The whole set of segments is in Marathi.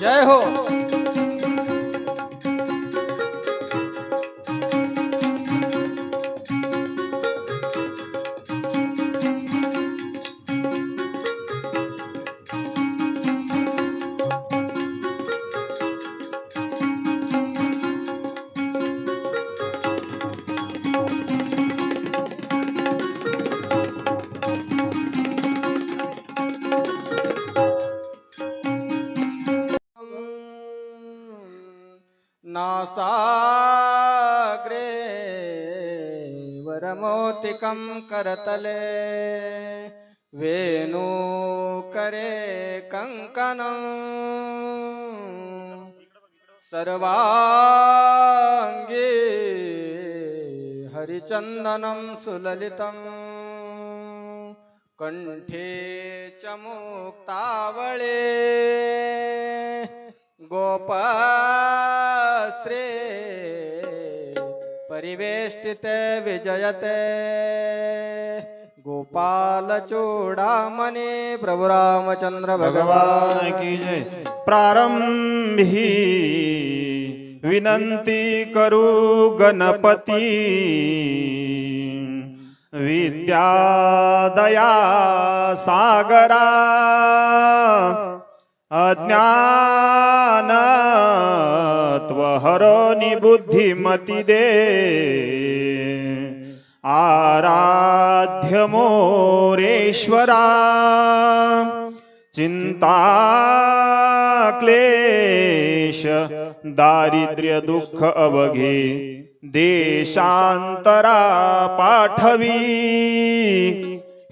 जय हो। नासाग्रे वरमोतिकं करतले। वेणुकरे कङ्कणम् सर्वाङ्गे हरिचन्दनं सुललितम् कण्ठे च मुक्तावळे। गोपा परिवेष्टिते विजयते। गोपालचूडामणि प्रभु रामचंद्र भगवान की जय। प्रारंभी विनंती करू गणपती। विद्यादया सागरा। अज्ञानत्वहरोनि बुद्धिमती दे आराध्यमोरेश्वरा। चिन्ता क्लेश दारिद्र्य दुःख अवघे। देशान्तरा पाठवी।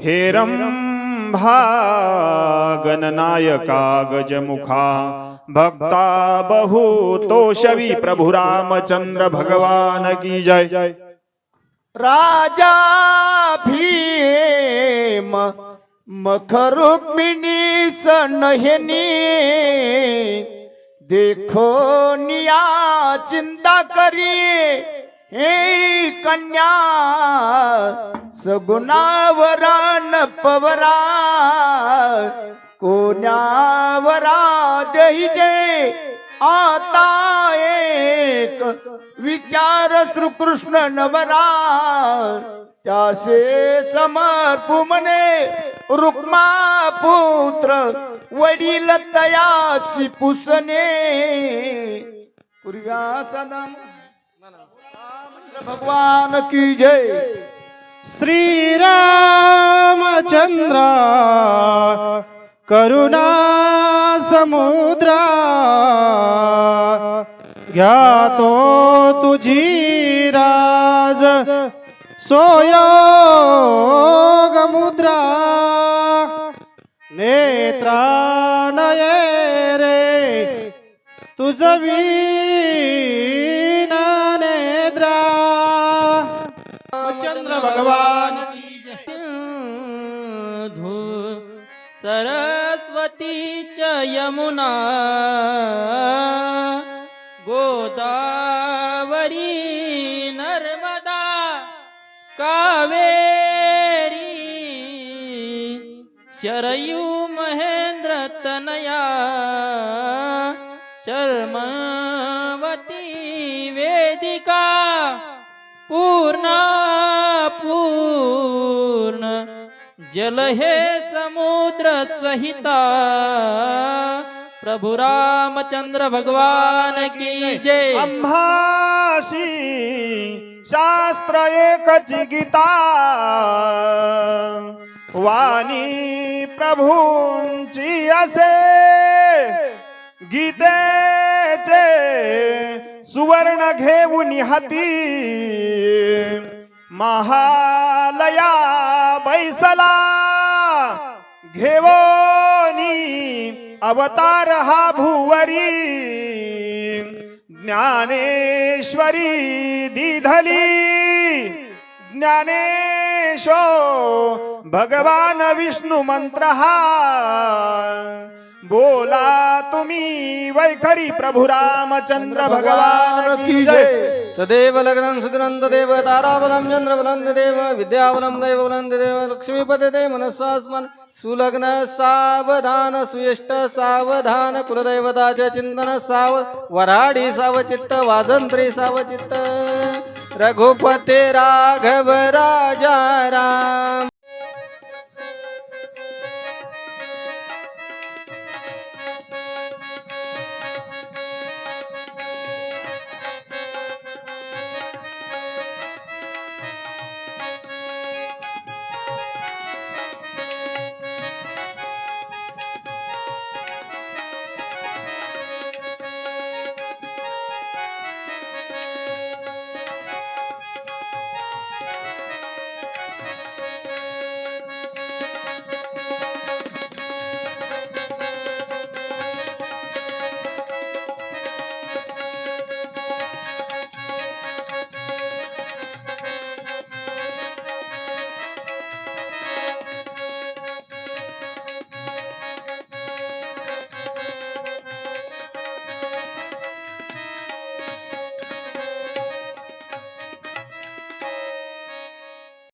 हेरम् हेरंभा गणनायका गजमुखा भक्ता बहुतोषवी प्रभु रामचंद्र भगवान की जय। राजा भीम मख रुक्मिणी सनहिनी देखो निया चिंता करी। हे कन्या सगुणावरान पवरा कोण्यावरा देही दे. आता एक विचार श्रीकृष्ण नवरा त्यासे समर्पू म्हणे रुक्मा पुत्र वडील तयासी पुसणे. पूर्व्या सदा भगवान की जय। श्रीरामचंद्र करुणा समुद्रा घ्यातो तुझी राज सोयोग मुद्रा नेत्रानये रे तुझ चंद्र भगवान सिंधु सरस्वती च यमुना गोदावरी नर्मदा कावेरी शरयू महेंद्र तनया शर्मवती वेदिका पूर्णा पूर्ण जल हे समुद्र सहिता। प्रभु रामचंद्र भगवान की जय। अंभाषी शास्त्र एक गीता। वाणी प्रभूंची असे। गीतेचे सुवर्ण घेऊन हाती महालया बैसला घेवोनी अवतार हा भुवरी ज्ञानेश्वरी दिधली ज्ञानेशो भगवान विष्णु मंत्र हा. बोला तुम्ही वैखरी प्रभु रामचंद्र भगवान की जय. तदेव लग्नं सुदनं तदेव ताराबलं चन्द्रबलं तदेव विद्याबलं दैवबलं देव लक्ष्मीपते ते मनसा सुलग्न सावधान सुयष्ट सावधान कुलदैवताचे चिंतन साव वराडी सावचित्त वाजंत्री सावचित्त रघुपते राघव राजा राम